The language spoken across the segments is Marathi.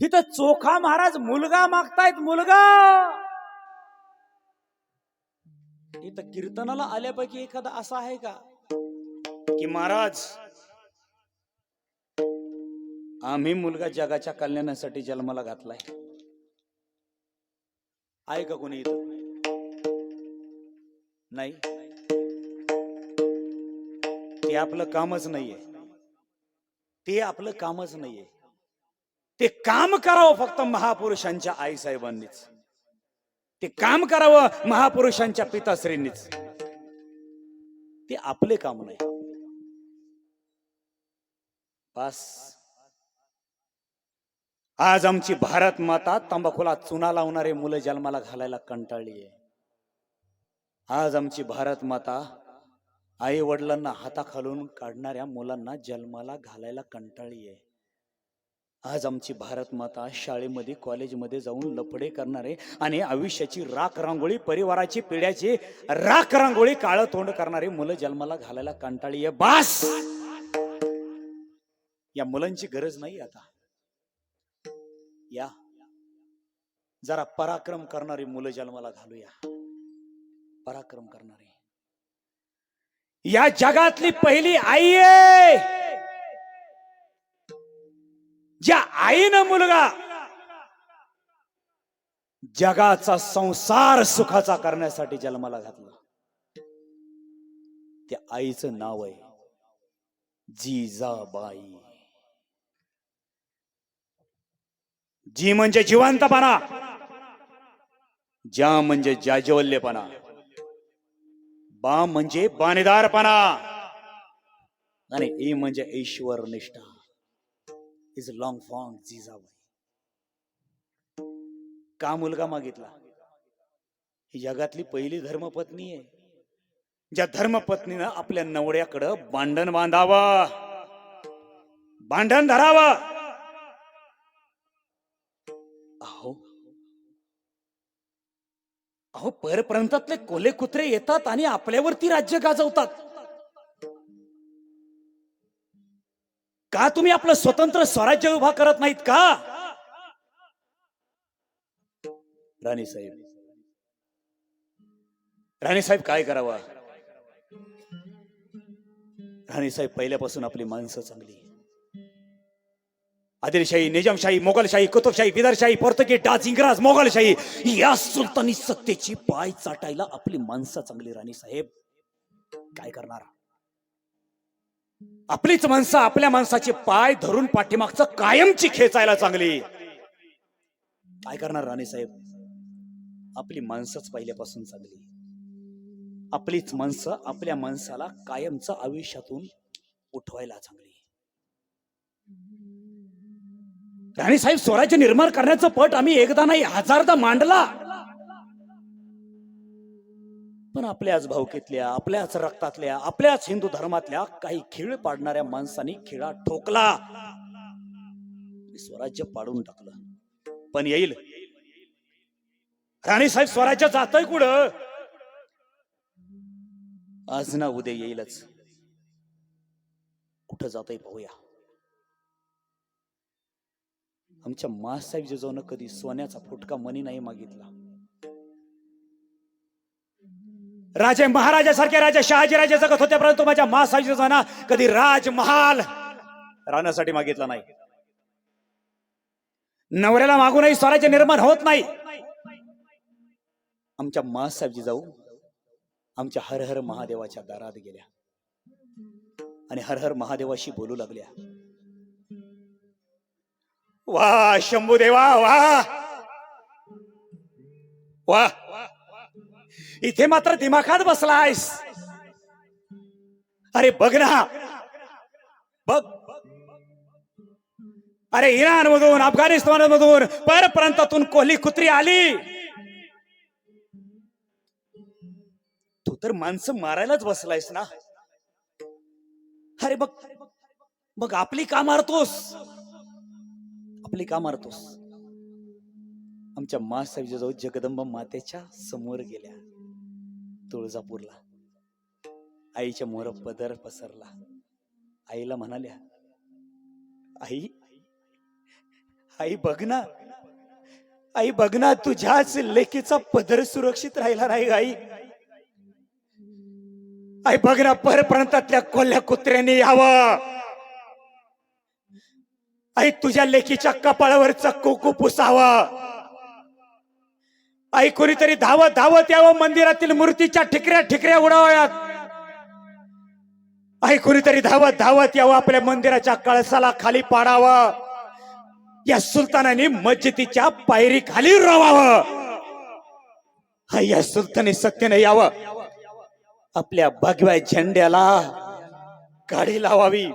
इथं चोखा महाराज मुलगा मागतायत मुलगा! इथं कीर्तनाला आल्यापैकी एखादा असा आहे का? की महाराज आम्ही मुलगा जगाच्या कल्याणासाठी जन्माला घातलाय. आहे का कोणी इथं? नाही? ते आपलं कामच नाहीये. ते आपलं कामच नाहीये. ते काम करावं फक्त महापुरुषांच्या आई साहेबांनीच ते काम करावं महापुरुषांच्या पिताश्रींनीच. ते आपले काम नाही. बस. आज आमची भारत माता तंबाखूला चुना लावणारे मुलं जन्माला घालायला कंटाळली आहे. आज आमची भारत माता आई वडिलांना हाताखालून काढणाऱ्या मुलांना जन्माला घालायला कंटाळली आहे. आज आमची भारत माता शाळेमध्ये कॉलेजमध्ये जाऊन लफडे करणारे आणि आयुष्याची राख रांगोळी परिवाराची पिढ्याची राख रांगोळी काळं तोंड करणारे मुलं जन्माला घालायला कंटाळी आहे. बास! या मुलांची गरज नाही आता. या. जरा पराक्रम करणारी मुलं जन्माला घालूया. पराक्रम करणारी. या जगातली पहिली आई आहे! आईनं मुलगा. जगाचा संसार सुखाचा करण्यासाठी जन्माला घातला. त्या आईचं नाव आहे जिजाबाई. जी म्हणजे जिवंतपणा. ज्या म्हणजे जाज्वल्यपणा. बा म्हणजे बाणेदारपणा. आणि ई म्हणजे ईश्वर निष्ठा इज लॉंग फॉन्ग जिजाबाई का मुलगा मागितला? ही जगातली पहिली धर्मपत्नी आहे. ज्या धर्मपत्नीनं आपल्या नवड्याकडं भांडण बांधावं. भांडण धरावं. अहो. अहो परप्रांतातले कोले कुत्रे येतात आणि आपल्यावरती राज्य गाजवतात. का तुम्ही आपलं स्वतंत्र स्वराज्य उभा करत नाहीत का? राणी साहेब. राणी साहेब काय करावा? राणी साहेब पहिल्यापासून आपली माणसं चांगली आदिलशाही निजामशाही मोगलशाही कुतुबशाही बिदरशाही पोर्तुगीज डाच इंग्रज मोगलशाही या सुलतानी सत्तेची पाय चाटायला आपली माणसं चांगली राणी साहेब. काय करणार? आपलीच माणसं आपल्या माणसाचे पाय धरून पाठीमागचं कायमची खेचायला चांगली. काय करणार राणे साहेब? आपली माणसंच पहिल्यापासून चांगली. आपलीच माणसं आपल्या माणसाला कायमचं आयुष्यातून उठवायला चांगली. राणी साहेब स्वराज्य निर्माण करण्याचं पट आम्ही एकदा नाही हजारदा मांडला. आपल्याच भावकीतल्या आपल्याच रक्तातल्या आपल्याच हिंदू धर्मातल्या काही खिळ पाडणाऱ्या माणसांनी खिळा ठोकला. स्वराज्य पाडून टाकलं. पण येईल. राणी साहेब स्वराज्य जातय कुठं? आज ना उद्या येईलच. कुठं जातय पाहूया. आमच्या मासाहेब जिजाऊन कधी सोन्याचा फुटका मनी नाही मागितला. राजे महाराजासारखे राजा शहाजी राजे जगत होते परंतु माझ्या मासाहेब जिजाऊना कधी राजमहाल राहण्यासाठी मागितला नाही. नवऱ्याला मागूनही स्वराज्य निर्माण होत नाही. आमच्या मासाहेबजी जाऊ आमच्या हर हर महादेवाच्या दारात गेल्या. आणि हर हर महादेवाशी बोलू लागल्या. वा शंभू देवा वा. वा. इथे मात्र दिमाखात बसलायस. अरे बघ ना. बघ. अरे इराण मधून अफगाणिस्तान मधून परप्रांतातून कोहली कुत्री आली. तू तर माणसं मारायलाच बसलायस ना. अरे बघ. बघ आपली का मारतोस? आपली का मारतोस? आमच्या मासाहेबच्या जवळ जगदंबा मातेच्या समोर गेल्या. तुळजापूरला. आईच्या मोर पदर पसरला. आईला म्हणाल्या आई आई बघ ना. आई बघ ना तुझ्याच लेकीचा पदर सुरक्षित राहिला नाही आई. आई बघ ना परप्रांतातल्या कोल्ह्या कुत्र्याने यावं. आई तुझ्या लेकीच्या कपाळावरचा कुकू पुसावा. आई कोणीतरी धावत धावत यावं मंदिरातील मूर्तीच्या ठिकऱ्या ठिकऱ्या उडाव्यात आई कोणीतरी धावत धावत यावं आपल्या मंदिराच्या कळसाला खाली पाडावं. या सुलतानाने मस्जिदीच्या पायरी खाली रवावं. हा या सुलतानी सत्यने यावं. आपल्या भगव्या झेंड्याला गाडी लावावी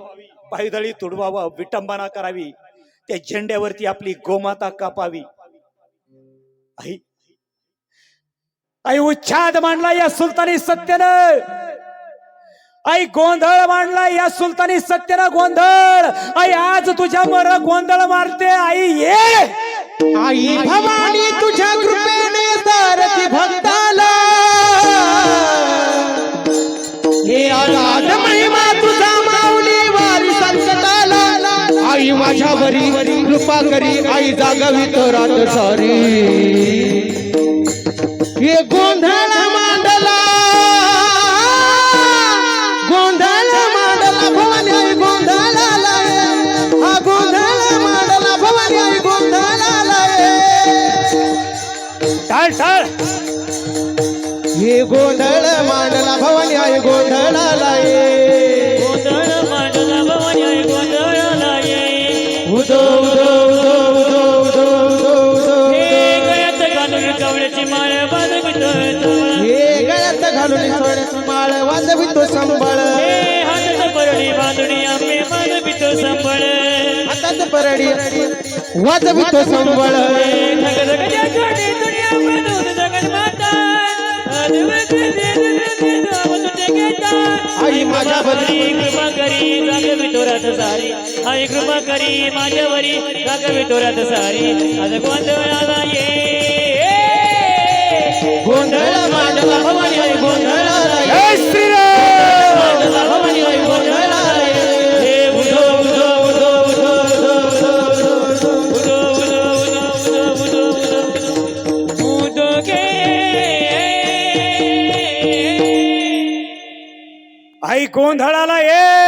पायदळी तुडवावं विटंबना करावी. त्या झेंड्यावरती आपली गोमाता कापावी. आई आई उच्छाद मांडला या सुलतानी सत्यानं. आई गोंधळ मांडला या सुलतानी सत्यानं गोंधळ. आई आज तुझ्या मर गोंधळ मारते आई ये. आई भवानी तुझ्या कृपेने सारथी भक्ताला. हे आजाद महिमा तुझा माऊली वारी संकटाला. आई माझ्यावरी कृपा करी आई जागवी तो रात सारी. गोंधळ मांडला. गोंधळ मांडला भवानी आई गोंधळाला हा गोंधळ मांडला भवानी आई गोंधळाला टाळ टाळ हे गोंधळ मांडला भवानी आई गोंधळाला वाजवितो संबळ. आई माझ्या आई कृपा करी जागवी तोरात सारी आई कृपा करी माझ्यावरी जागवी तोरात सारी आज गोंधळाला ये गोंधळ मांडला भवानी आई गोंधळाला श्रीराम. गोंधळाला ये